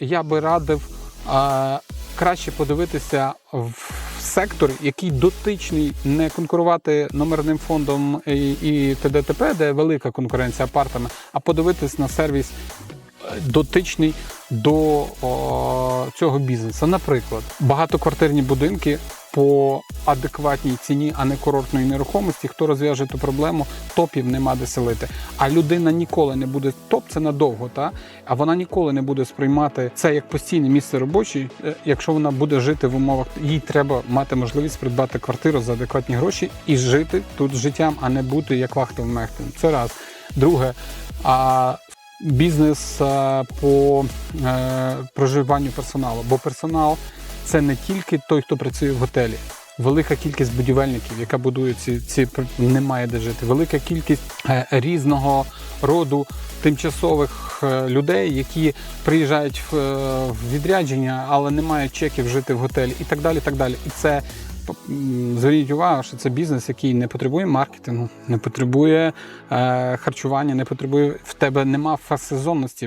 я би радив е, краще подивитися в сектор, який дотичний не конкурувати номерним фондом і, і ТДТП, де велика конкуренція апартами, а подивитись на сервіс е, дотичний до о, цього бізнесу. Наприклад, багатоквартирні будинки по адекватній ціні, а не курортної нерухомості. Хто розв'яже ту проблему, топів нема де селити. А людина ніколи не буде топ, це надовго, та а вона ніколи не буде сприймати це як постійне місце робоче, е, якщо вона буде жити в умовах, їй треба мати можливість придбати квартиру за адекватні гроші і жити тут життям, а не бути як вахтовим мехтем. Це раз. Друге, а бізнес а, по е, проживанню персоналу, бо персонал це не тільки той, хто працює в готелі. Велика кількість будівельників, яка будує ці, ці немає де жити. Велика кількість е, різного роду тимчасових е, людей, які приїжджають в, е, в відрядження, але не мають чеків жити в готелі, і так далі. так далі. І це зверніть увагу, що це бізнес, який не потребує маркетингу, не потребує е, харчування, не потребує в тебе нема фаз сезонності.